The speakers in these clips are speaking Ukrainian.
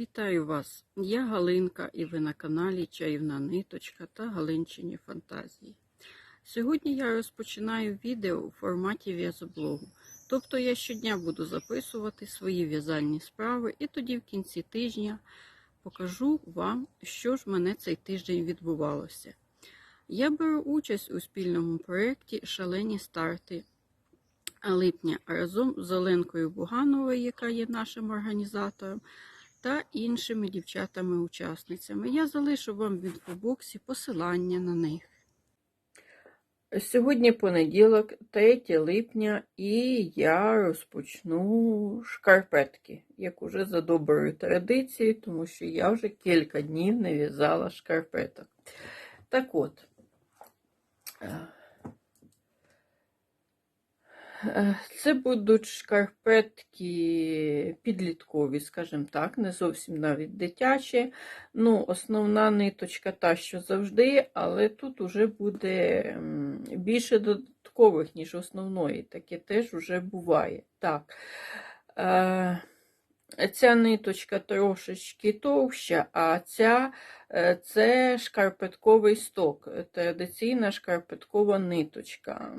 Вітаю вас! Я Галинка і ви на каналі Чаївна Ниточка та Галинчині Фантазії. Сьогодні я розпочинаю відео у форматі в'язоблогу. Тобто я щодня буду записувати свої в'язальні справи і тоді в кінці тижня покажу вам, що ж мене цей тиждень відбувалося. Я беру участь у спільному проєкті Шалені старти липня разом з Оленкою Бугановою, яка є нашим організатором та іншими дівчатами-учасницями. Я залишу вам в інфобоксі посилання на них. Сьогодні понеділок, 3 липня, і я розпочну шкарпетки, як уже за доброю традицією, тому що я вже кілька днів не в'язала шкарпеток. Так от, Е, Це будуть шкарпетки підліткові, скажімо так, не зовсім навіть дитячі. Ну, Основна ниточка та, що завжди, але тут вже буде більше додаткових, ніж основної. Таке теж вже буває. Так. Е, ця ниточка трошечки товща, а ця е, це шкарпетковий сток, традиційна шкарпеткова ниточка.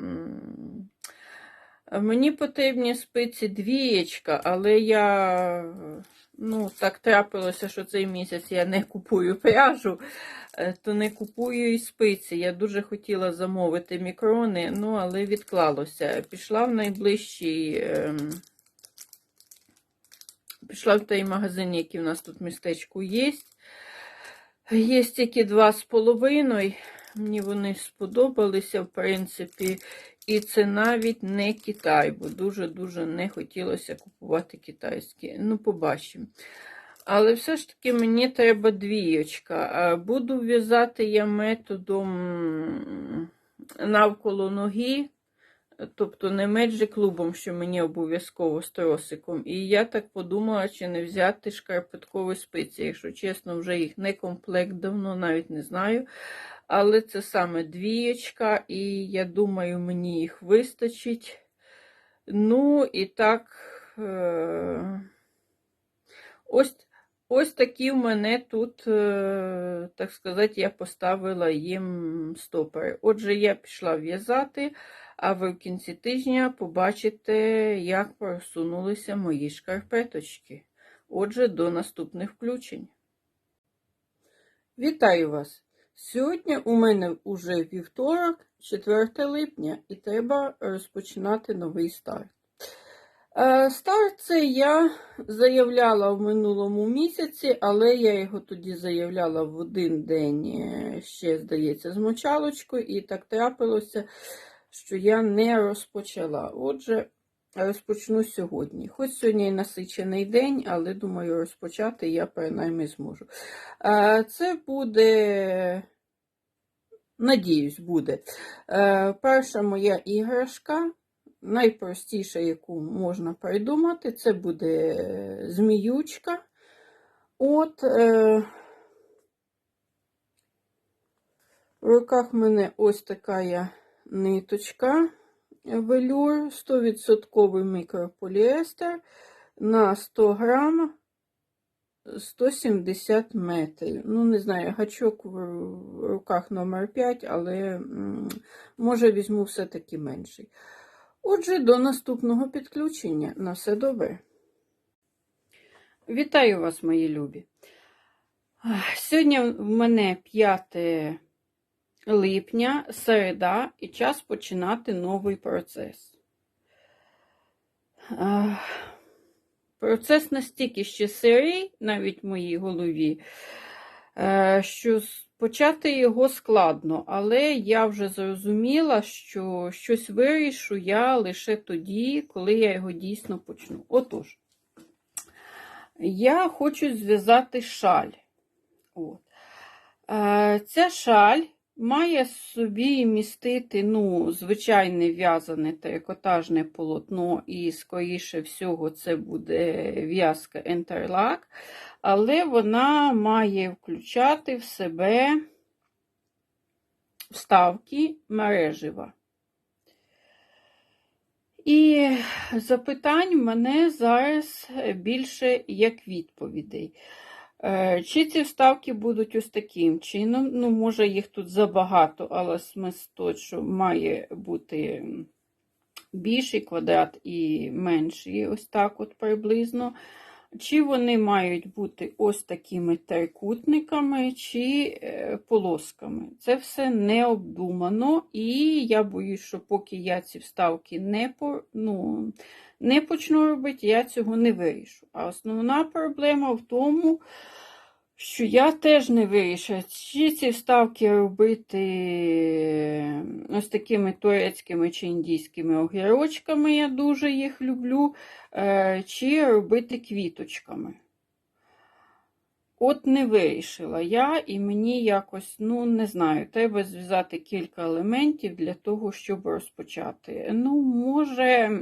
Мені потрібні спиці двієчка, але я, ну, так трапилося, що цей місяць я не купую пряжу, е, то не купую і спиці. Я дуже хотіла замовити мікрони, ну, але відклалося. Пішла в найближчий. Ем, пішла в той магазин, який в нас тут в містечку є. Є тільки два з половиною. Мені вони сподобалися, в принципі. І це навіть не Китай, бо дуже-дуже не хотілося купувати китайські. Ну, побачимо. Але все ж таки мені треба двієчка. Буду в'язати я методом навколо ноги, тобто не меджі клубом, що мені обов'язково з тросиком. І я так подумала, чи не взяти шкарпеткові спиці. Якщо чесно, вже їх не комплект давно, навіть не знаю. Але це саме двієчка, і я думаю, мені їх вистачить. Ну, і так, е ось ось такі в мене тут, е так сказати, я поставила їм стопери. Отже, я пішла в'язати, а ви в кінці тижня побачите, як просунулися мої шкарпеточки. Отже, до наступних включень. Вітаю вас! Сьогодні у мене вже вівторок, 4 липня, і треба розпочинати новий старт. Е, старт це я заявляла в минулому місяці, але я його тоді заявляла в один день, е, ще, здається, з мочалочкою, і так трапилося, що я не розпочала. Отже, розпочну сьогодні. Хоч сьогодні і насичений день, але думаю, розпочати я принаймні зможу. Це буде, надіюсь, буде е, перша моя іграшка. Найпростіша, яку можна придумати, це буде зміючка. От, е, в руках в мене ось така ниточка велюр, 100% мікрополіестер на 100 грам 170 метрів. Ну, не знаю, гачок в руках номер 5, але може візьму все-таки менший. Отже, до наступного підключення. На все добре. Вітаю вас, мої любі. Сьогодні в мене 5 липня, середа, і час починати новий процес. Процес настільки ще сирий, навіть в моїй голові, е, що почати його складно, але я вже зрозуміла, що щось вирішу я лише тоді, коли я його дійсно почну. Отож, я хочу зв'язати шаль. От. Е, ця шаль Має собі містити ну, звичайне в'язане трикотажне полотно, і, скоріше всього, це буде в'язка Interlac, але вона має включати в себе вставки мережива. І запитань в мене зараз більше як відповідей. Е, Чи ці вставки будуть ось таким чином? Ну, може, їх тут забагато, але смисл той, що має бути більший квадрат і менший, ось так от приблизно. Чи вони мають бути ось такими трикутниками, чи е, полосками. Це все не обдумано, і я боюсь, що поки я ці вставки не, по, ну, не почну робити, я цього не вирішу. А основна проблема в тому, що я теж не вирішила, чи ці вставки робити ось такими турецькими чи індійськими огірочками, я дуже їх люблю, е, чи робити квіточками. От не вирішила я, і мені якось, ну, не знаю, треба зв'язати кілька елементів для того, щоб розпочати. Ну, може,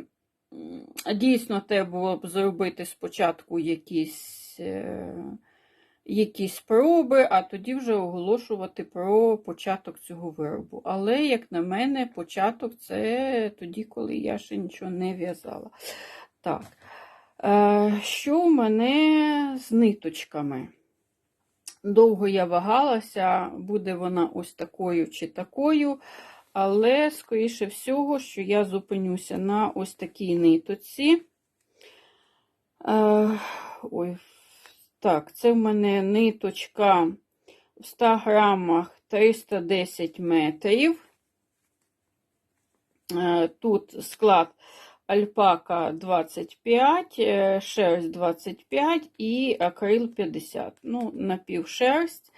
дійсно, треба було б зробити спочатку якісь. Якісь спроби, а тоді вже оголошувати про початок цього виробу. Але, як на мене, початок це тоді, коли я ще нічого не в'язала. Так, е, що в мене з ниточками? Довго я вагалася, буде вона ось такою чи такою. Але, скоріше всього, що я зупинюся на ось такій ниточці. Е, ой, так, це в мене ниточка в 100 грамах 310 метрів. Е, Тут склад альпака 25, е, шерсть 25 і акрил 50. Ну, напівшерсть.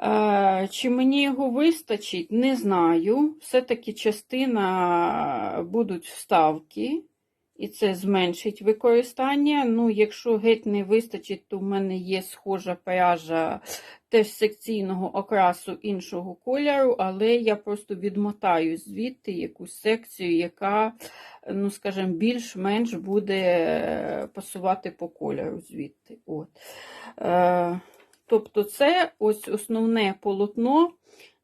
Е, Чи мені його вистачить, не знаю. Все-таки частина будуть вставки і це зменшить використання. Ну, Якщо геть не вистачить, то в мене є схожа пряжа теж секційного окрасу іншого кольору, але я просто відмотаю звідти якусь секцію, яка, ну, скажімо, більш-менш буде пасувати по кольору звідти. От. Е, Тобто, це ось основне полотно.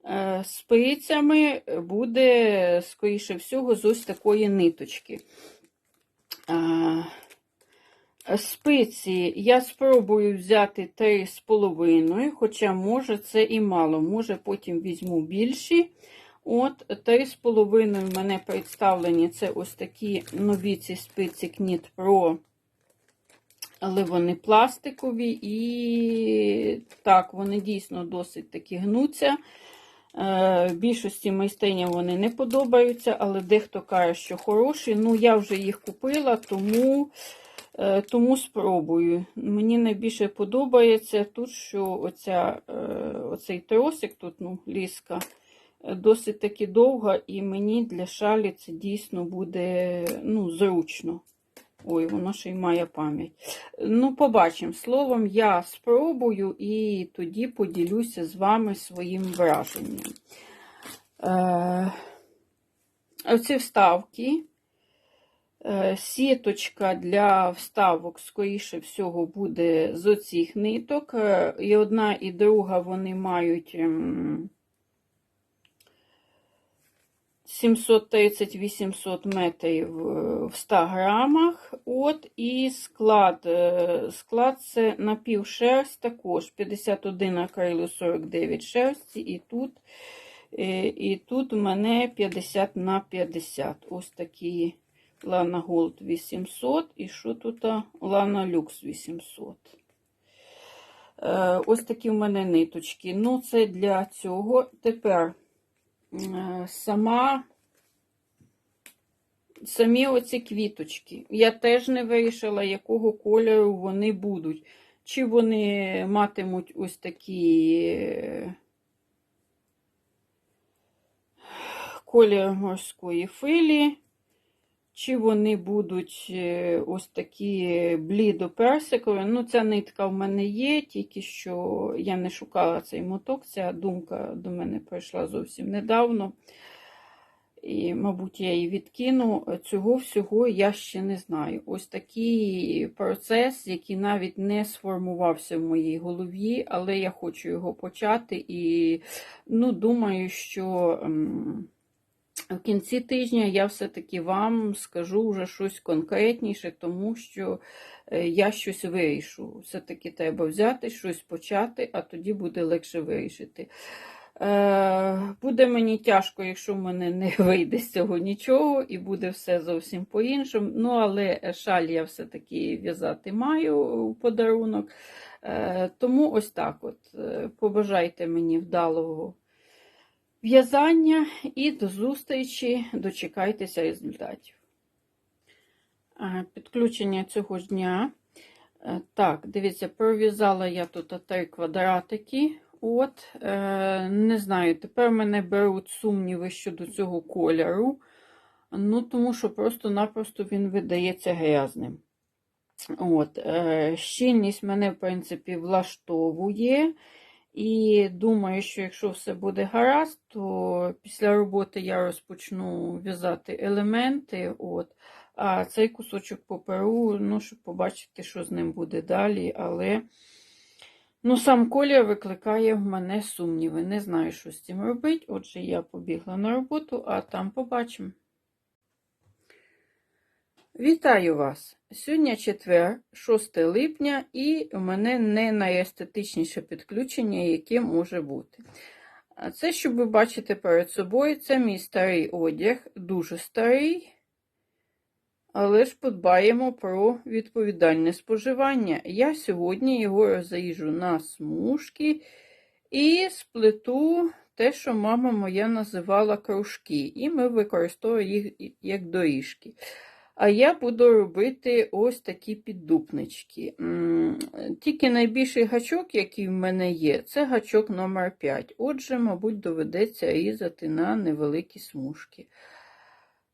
е, З пицями буде, скоріше всього, з ось такої ниточки. Спиці я спробую взяти 3,5, хоча, може, це і мало, може, потім візьму більші. От, 3,5 в мене представлені це ось такі нові ці спиці Knit Pro, але вони пластикові, і так, вони дійсно досить таки гнуться. Е, Більшості майстриням вони не подобаються, але дехто каже, що хороші. Ну, я вже їх купила, тому е, тому спробую. Мені найбільше подобається тут, що оця, е, оцей тросик, тут ну, ліска, досить таки довга, і мені для шалі це дійсно буде ну, зручно. Ой, воно ще й має пам'ять. Ну, побачимо. Словом, я спробую і тоді поділюся з вами своїм враженням. Е, Оці вставки. Е, Сіточка для вставок, скоріше всього, буде з оцих ниток. Е, І одна, і друга вони мають. ем, 730-800 метрів е, в 100 грамах. От, І склад е, склад це напівшерсть, також 51 акрилу 49 шерсті, і тут е, і тут у мене 50 на 50. Ось такі Lana Gold 800, і що тут Lana Lux 800. Ось такі в мене ниточки. Ну, це для цього. Тепер сама самі оці квіточки. Я теж не вирішила, якого кольору вони будуть. Чи вони матимуть ось такі е, колір морської филі, чи вони будуть е, ось такі блідо-персикові. Ну, ця нитка в мене є, тільки що я не шукала цей моток, ця думка до мене прийшла зовсім недавно. І, мабуть, я її відкину. Цього всього я ще не знаю. Ось такий процес, який навіть не сформувався в моїй голові, але я хочу його почати. І ну, думаю, що в кінці тижня я все-таки вам скажу вже щось конкретніше, тому що е, я щось вирішу. Все-таки треба взяти, щось почати, а тоді буде легше вирішити. Е, Буде мені тяжко, якщо в мене не вийде з цього нічого, і буде все зовсім по-іншому. Ну, але шаль я все-таки в'язати маю у подарунок. Е, Тому ось так от. Побажайте мені вдалого в'язання і до зустрічі, дочекайтеся результатів. Підключення цього ж дня. Е, Так, дивіться, пров'язала я тут три квадратики. От, е, не знаю, тепер мене беруть сумніви щодо цього кольору. Ну, тому що просто-напросто він видається грязним. От, е, щільність мене, в принципі, влаштовує. І думаю, що якщо все буде гаразд, то після роботи я розпочну в'язати елементи. От. А цей кусочок паперу, ну, щоб побачити, що з ним буде далі. Але ну, сам колір викликає в мене сумніви. Не знаю, що з цим робити. Отже, я побігла на роботу, а там побачимо. Вітаю вас! Сьогодні четвер, 6 липня, і у мене не найестетичніше підключення, яке може бути. Це, що ви бачите перед собою, це мій старий одяг, дуже старий. Але ж подбаємо про відповідальне споживання. Я сьогодні його розріжу на смужки і сплету те, що мама моя називала кружки, і ми використовуємо їх як доріжки. А я буду робити ось такі піддупнички. Тільки найбільший гачок, який в мене є, це гачок номер 5 Отже, мабуть, доведеться різати на невеликі смужки.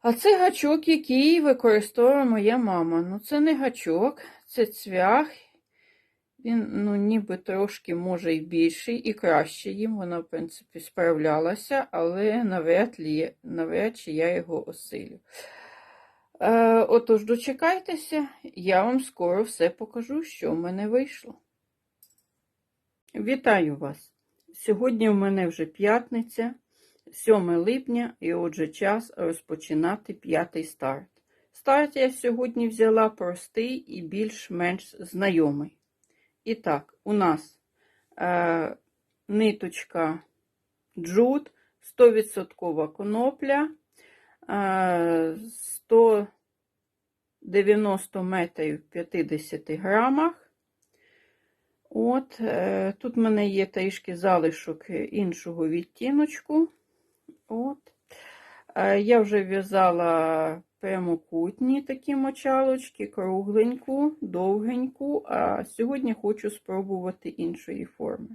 А це гачок, який використовує моя мама. Ну, це не гачок, це цвях. Він, ну, ніби трошки, може, і більший, і краще їм. Вона, в принципі, справлялася, але навряд, лі, навряд чи я його осилю. Е, отож, дочекайтеся, я вам скоро все покажу, що в мене вийшло. Вітаю вас! Сьогодні в мене вже п'ятниця, 7 липня, і отже час розпочинати п'ятий старт. Старт я сьогодні взяла простий і більш-менш знайомий. І так, у нас е, ниточка джут, 100% конопля. 190 метрів в 50 грамах. От, е, Тут в мене є трішки залишок іншого відтіночку. От. Е, Я вже в'язала прямокутні такі мочалочки, кругленьку, довгеньку, а сьогодні хочу спробувати іншої форми.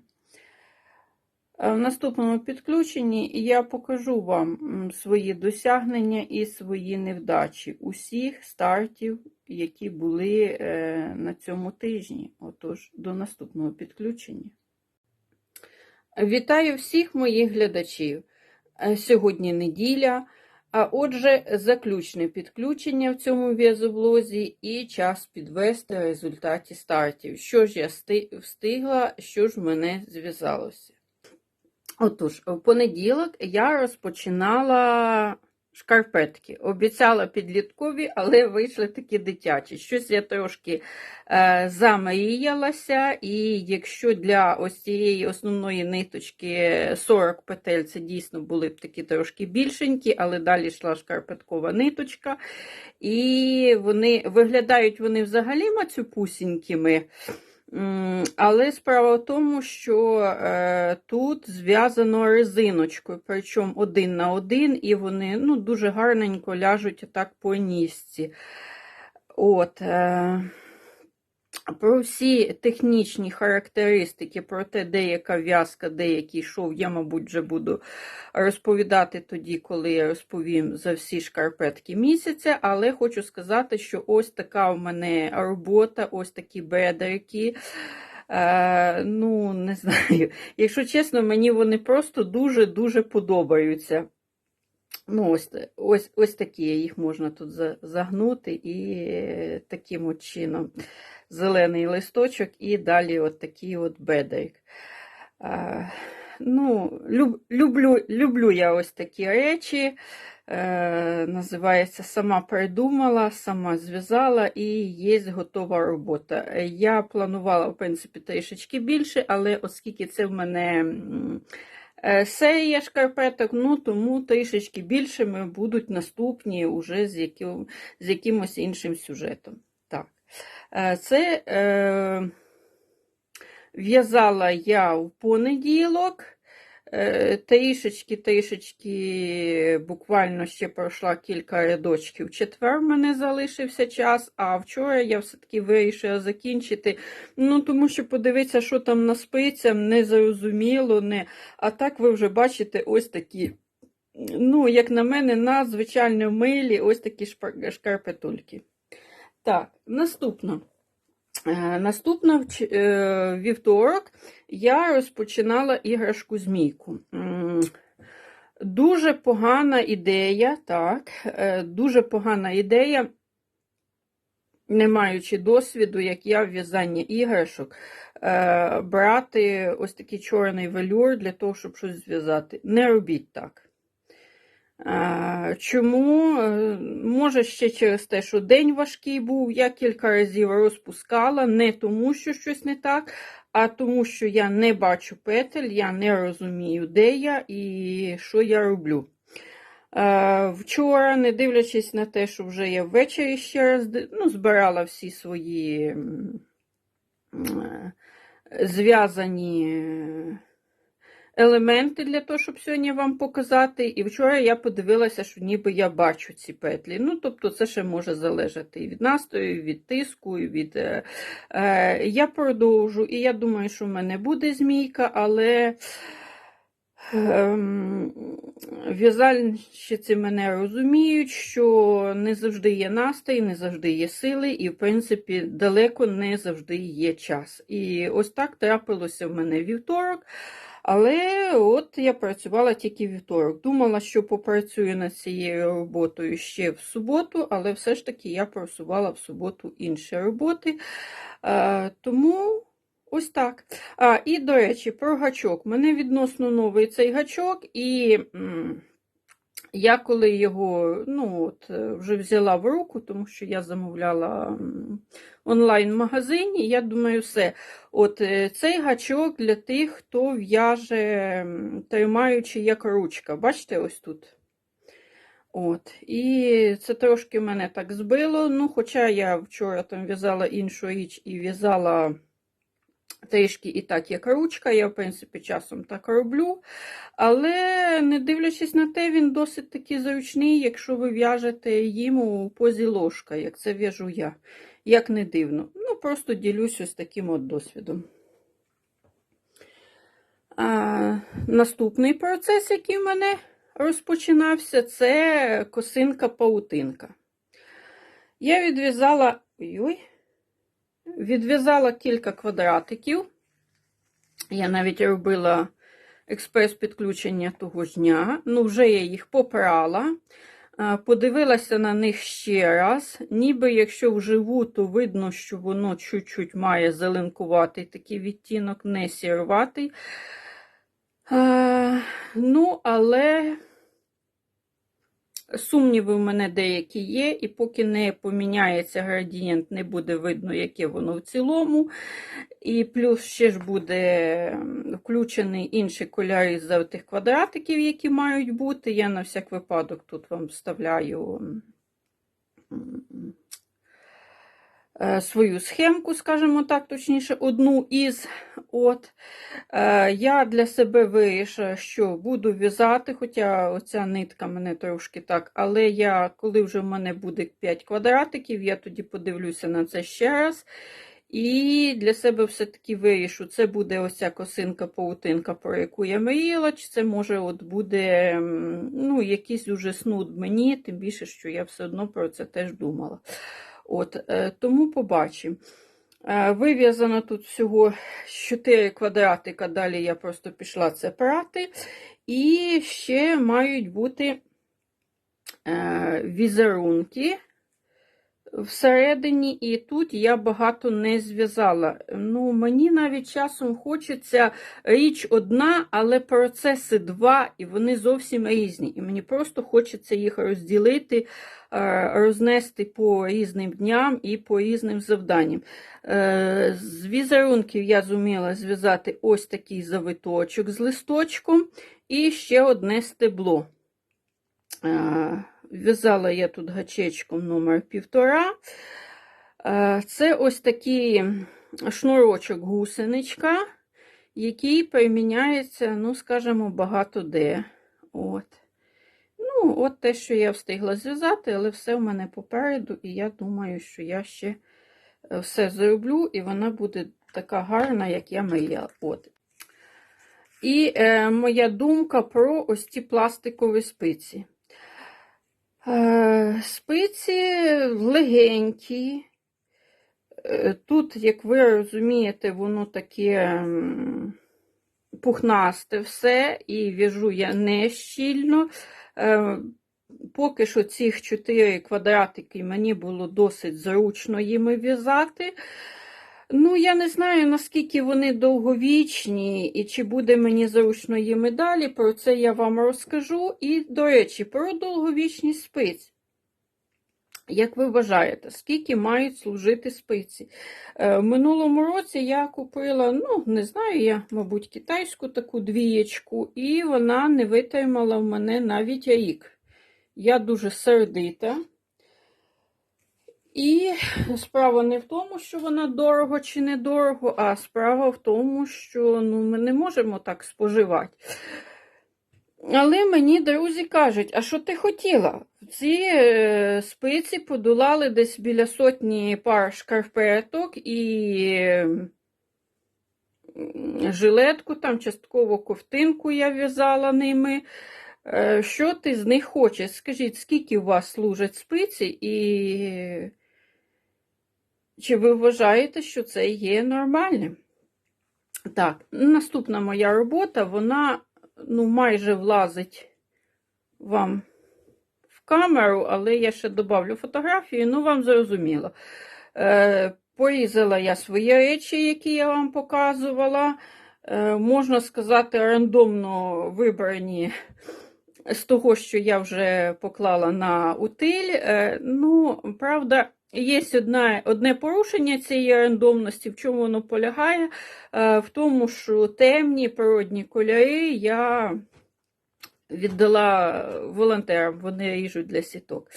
В наступному підключенні я покажу вам свої досягнення і свої невдачі усіх стартів, які були е, на цьому тижні. Отож, до наступного підключення. Вітаю всіх моїх глядачів. Е, Сьогодні неділя, а отже, заключне підключення в цьому в'язоблозі і час підвести результаті стартів. Що ж я встигла, що ж мене зв'язалося. Отож, в понеділок я розпочинала шкарпетки. Обіцяла підліткові, але вийшли такі дитячі. Щось я трошки е, замріялася, і якщо для ось цієї основної ниточки 40 петель, це дійсно були б такі трошки більшенькі, але далі йшла шкарпеткова ниточка. І вони виглядають вони взагалі мацюпусінькими. Але справа в тому, що е, тут зв'язано резиночкою, причому один на один, і вони ну, дуже гарненько ляжуть так по нісці. От, е, Про всі технічні характеристики, про те, деяка в'язка, деякий шов, я, мабуть, вже буду розповідати тоді, коли я розповім за всі шкарпетки місяця. Але хочу сказати, що ось така в мене робота, ось такі бедрики. Е, ну, не знаю. Якщо чесно, мені вони просто дуже-дуже подобаються. Ну, Ось ось, ось такі їх можна тут загнути і таким от чином зелений листочок, і далі от такий от бедрик. Ну, люб, люблю люблю я ось такі речі. Е, називається Сама придумала, сама зв'язала і є готова робота. Я планувала, в принципі, трішечки більше, але оскільки це в мене е, серія шкарпеток, ну тому трішечки більшими будуть наступні уже з, яким, з якимось іншим сюжетом. Е, Це е, в'язала я в понеділок. Е, Трішечки, трішечки, буквально ще пройшла кілька рядочків. Четвер в мене залишився час, а вчора я все-таки вирішила закінчити. Ну, тому що подивитися, що там на спицях, не зрозуміло, не. А так ви вже бачите ось такі, ну, як на мене, надзвичайно милі ось такі шкарпетульки. Так, наступно. Е, Наступно е, вівторок я розпочинала іграшку змійку. Дуже погана ідея, так, е, дуже погана ідея, не маючи досвіду, як я в в'язанні іграшок, брати ось такий чорний велюр для того, щоб щось зв'язати. Не робіть так. Чому? Е, Може, ще через те, що день важкий був, я кілька разів розпускала, не тому, що щось не так, а тому, що я не бачу петель, я не розумію, де я і що я роблю. Е, Вчора, не дивлячись на те, що вже я ввечері ще раз ну, збирала всі свої е, зв'язані елементи для того, щоб сьогодні вам показати. І вчора я подивилася, що ніби я бачу ці петлі. Ну, тобто, це ще може залежати і від настрою, і від тиску, і від. Е, е, я продовжу, і я думаю, що в мене буде змійка, але. Ем, В'язальщиці мене розуміють, що не завжди є настрій, не завжди є сили, і, в принципі, далеко не завжди є час. І ось так трапилося в мене вівторок. Але от я працювала тільки вівторок. Думала, що попрацюю над цією роботою ще в суботу, але все ж таки я просувала в суботу інші роботи. Е, тому ось так. А, і, до речі, про гачок. Мене відносно новий цей гачок, і м, я коли його ну, от, е, вже взяла в руку, тому що я замовляла онлайн-магазині, я думаю, все. От е, цей гачок для тих, хто в'яже, тримаючи як ручка. Бачите, ось тут. От, і це трошки мене так збило. Ну, хоча я вчора там в'язала іншу річ і в'язала трішки і так, як ручка, я, в принципі, часом так роблю. Але не дивлячись на те, він досить таки зручний, якщо ви в'яжете їм у позі ложка, як це в'яжу я. Як не дивно. Ну, просто ділюсь ось таким от досвідом. А, наступний процес, який в мене розпочинався, це косинка-паутинка. Я відв'язала. Ой-ой. Відв'язала кілька квадратиків. Я навіть робила експрес-підключення того ж дня. Ну, вже я їх попрала. Подивилася на них ще раз. Ніби якщо вживу, то видно, що воно чуть-чуть має зеленкуватий такий відтінок, не сіруватий. А, Ну, але сумніви в мене деякі є, і поки не поміняється градієнт, не буде видно, яке воно в цілому. І плюс ще ж буде включений інший кольор із тих квадратиків, які мають бути. Я на всяк випадок тут вам вставляю свою схемку, скажімо так, точніше, одну із. От. Е, Я для себе вирішила, що буду в'язати, хоча оця нитка мене трошки так, але я, коли вже в мене буде 5 квадратиків, я тоді подивлюся на це ще раз. І для себе все-таки вирішу, це буде ось косинка-паутинка, про яку я мріяла, чи це може от буде ну, якийсь уже снуд мені, тим більше, що я все одно про це теж думала. От, е, Тому побачимо. Е, Вив'язано тут всього 4 квадратика, далі я просто пішла це прати. І ще мають бути е, візерунки всередині, і тут я багато не зв'язала. Ну, мені навіть часом хочеться річ одна, але процеси два, і вони зовсім різні. І мені просто хочеться їх розділити, е, рознести по різним дням і по різним завданням. Е, З візерунків я зуміла зв'язати ось такий завиточок з листочком і ще одне стебло. В'язала я тут гачечком номер півтора. Е, Це ось такий шнурочок гусеничка, який приміняється, ну, скажімо, багато де. От. Ну, от те, що я встигла зв'язати, але все в мене попереду, і я думаю, що я ще е, все зроблю, і вона буде така гарна, як я мріяла. От. І е, моя думка про ось ці пластикові спиці. Е, Спиці легенькі. Е, Тут, як ви розумієте, воно таке пухнасте все, і в'яжу я не щільно. Е, Поки що цих 4 квадратики мені було досить зручно їми в'язати. Ну, я не знаю, наскільки вони довговічні і чи буде мені зручно їми далі. Про це я вам розкажу. І, до речі, про довговічність спиць. Як ви вважаєте, скільки мають служити спиці? Е, В минулому році я купила, ну, не знаю, я, мабуть, китайську таку двієчку, і вона не витримала в мене навіть рік. Я дуже сердита. І справа не в тому, що вона дорого чи недорого, а справа в тому, що ну, ми не можемо так споживати. Але мені друзі кажуть, а що ти хотіла? Ці е, спиці подолали десь біля сотні пар шкарпеток і жилетку, там частково ковтинку я в'язала ними. Е, Що ти з них хочеш? Скажіть, скільки у вас служать спиці, і чи ви вважаєте, що це є нормальним? Так, наступна моя робота, вона ну, майже влазить вам в камеру, але я ще добавлю фотографію, ну вам зрозуміло. Е, порізала я свої речі, які я вам показувала. Е, можна сказати, рандомно вибрані з того, що я вже поклала на утиль. Е, ну, правда, Є одне, одне порушення цієї рандомності, в чому воно полягає, Е, в тому, що темні природні кольори я віддала волонтерам, вони ріжуть для сіток.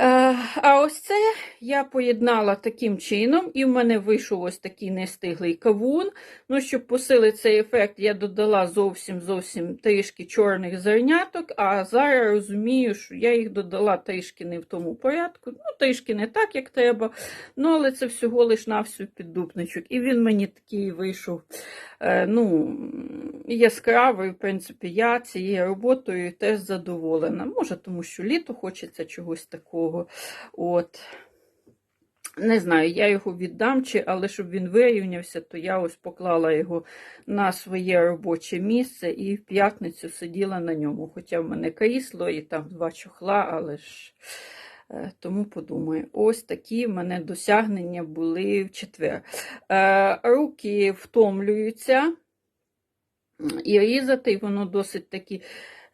Е, А ось це я поєднала таким чином, і в мене вийшов ось такий нестиглий кавун. Ну, щоб посилити цей ефект, я додала зовсім зовсім трішки чорних зерняток, а зараз розумію, що я їх додала трішки не в тому порядку. Ну, трішки не так, як треба. Ну, але це всього лиш навсю піддупничок. І він мені такий вийшов е, ну, яскравий. В принципі, я цією роботою теж задоволена. Може, тому що літо хочеться чогось такого. От. Не знаю, я його віддам, чи, але щоб він вирівнявся, то я ось поклала його на своє робоче місце і в п'ятницю сиділа на ньому. Хоча в мене крісло і там два чохла, але ж е, тому подумаю, ось такі в мене досягнення були в четвер. Е, руки втомлюються і різати, воно досить такі.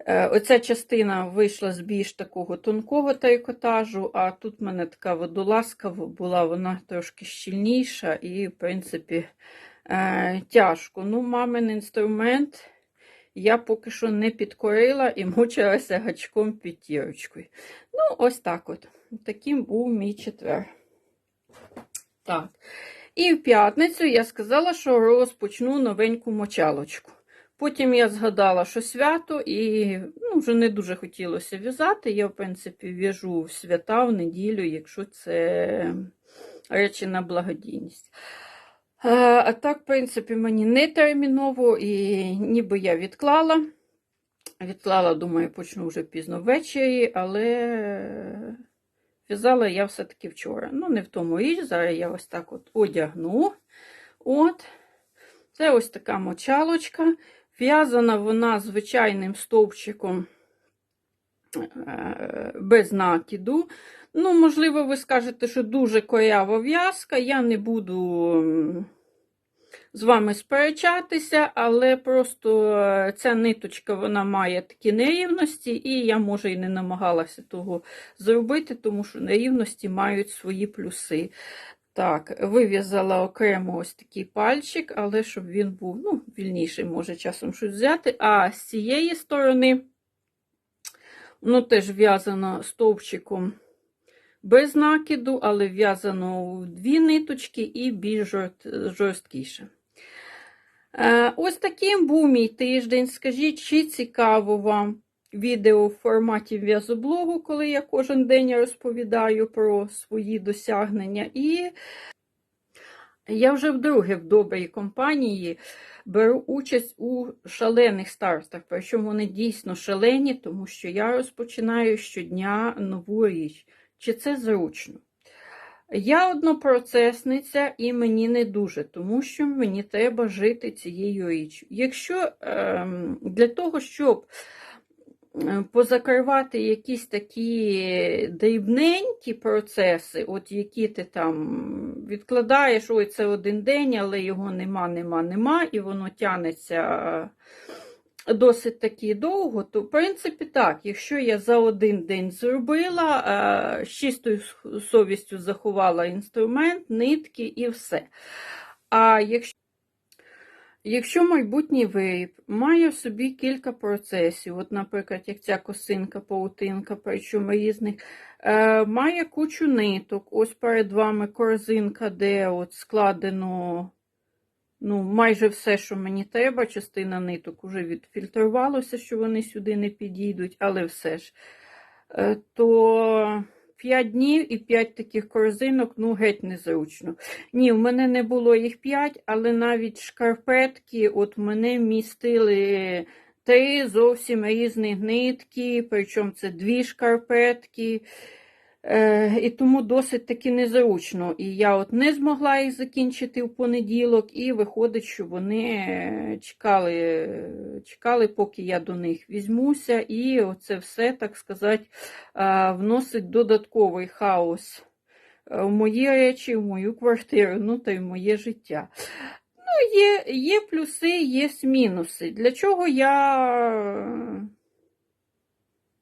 Е, Оця частина вийшла з більш такого тонкого трикотажу, а тут в мене така водолазка була, вона трошки щільніша і, в принципі, е, тяжко. Ну, мамин інструмент я поки що не підкорила і мучилася гачком п'ятірочкою. Ну, ось так от. Таким був мій четвер. Так. І в п'ятницю я сказала, що розпочну новеньку мочалочку. Потім я згадала, що свято, і ну, вже не дуже хотілося в'язати. Я, в принципі, в'яжу в свята, в неділю, якщо це речі на благодійність. Е, А так, в принципі, мені не терміново, і ніби я відклала. Відклала, думаю, почну вже пізно ввечері, але в'язала я все-таки вчора. Ну, не в тому річ, зараз я ось так от одягну. От. Це ось така мочалочка. В'язана вона звичайним стовпчиком е, без накиду. Ну, можливо, ви скажете, що дуже корява в'язка. Я не буду з вами сперечатися, але просто е, ця ниточка вона має такі нерівності, і я, може, і не намагалася того зробити, тому що нерівності мають свої плюси. Так, вив'язала окремо ось такий пальчик, але щоб він був ну, вільніший, може часом щось взяти. А з цієї сторони, воно теж в'язано стовпчиком без накиду, але в'язано в дві ниточки і більш жорст- жорсткіше. Е, Ось таким був мій тиждень. Скажіть, чи цікаво вам відео в форматі в'язоблогу, коли я кожен день розповідаю про свої досягнення. І я вже вдруге в добрій компанії беру участь у шалених стартах. Причому вони дійсно шалені, тому що я розпочинаю щодня нову річ. Чи це зручно? Я однопроцесниця і мені не дуже, тому що мені треба жити цією річчю. Якщо ем, для того, щоб позакривати якісь такі дрібненькі процеси, от які ти там відкладаєш, ой, це один день, але його нема, нема, нема, і воно тянеться досить таки довго, то в принципі так, якщо я за один день зробила, е, з чистою совістю заховала інструмент, нитки і все. А якщо Якщо майбутній виріб має в собі кілька процесів, от, наприклад, як ця косинка, паутинка, причому різних, е, має кучу ниток. Ось перед вами корзинка, де от складено ну, майже все, що мені треба. Частина ниток вже відфільтрувалося, що вони сюди не підійдуть, але все ж. Е, то 5 днів і 5 таких корзинок, ну, геть незручно. Ні, в мене не було їх 5, але навіть шкарпетки от мене містили три зовсім різні нитки, причому це дві шкарпетки. Е, і тому досить таки незручно. І я от не змогла їх закінчити в понеділок, і виходить, що вони е, чекали, чекали, поки я до них візьмуся, і оце все, так сказати, е, вносить додатковий хаос в мої речі, в мою квартиру, ну та й в моє життя. Ну, є, є плюси, є мінуси. Для чого я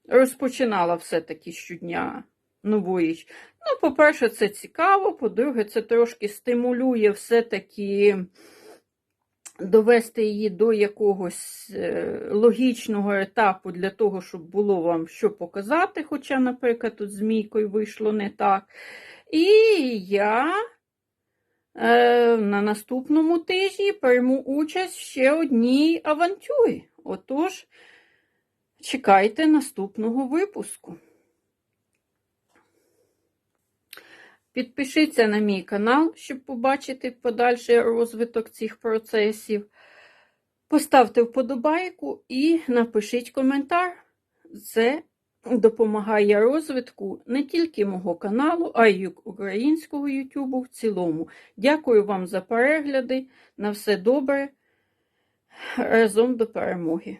розпочинала все-таки щодня річ? Ну, по-перше, це цікаво, по-друге, це трошки стимулює все-таки довести її до якогось е, логічного етапу для того, щоб було вам що показати, хоча, наприклад, тут з мійкою вийшло не так. І я е, на наступному тижні прийму участь в ще одній авантюрі. Отож, чекайте наступного випуску. Підпишіться на мій канал, щоб побачити подальший розвиток цих процесів. Поставте вподобайку і напишіть коментар. Це допомагає розвитку не тільки мого каналу, а й українського YouTube в цілому. Дякую вам за перегляди. На все добре. Разом до перемоги!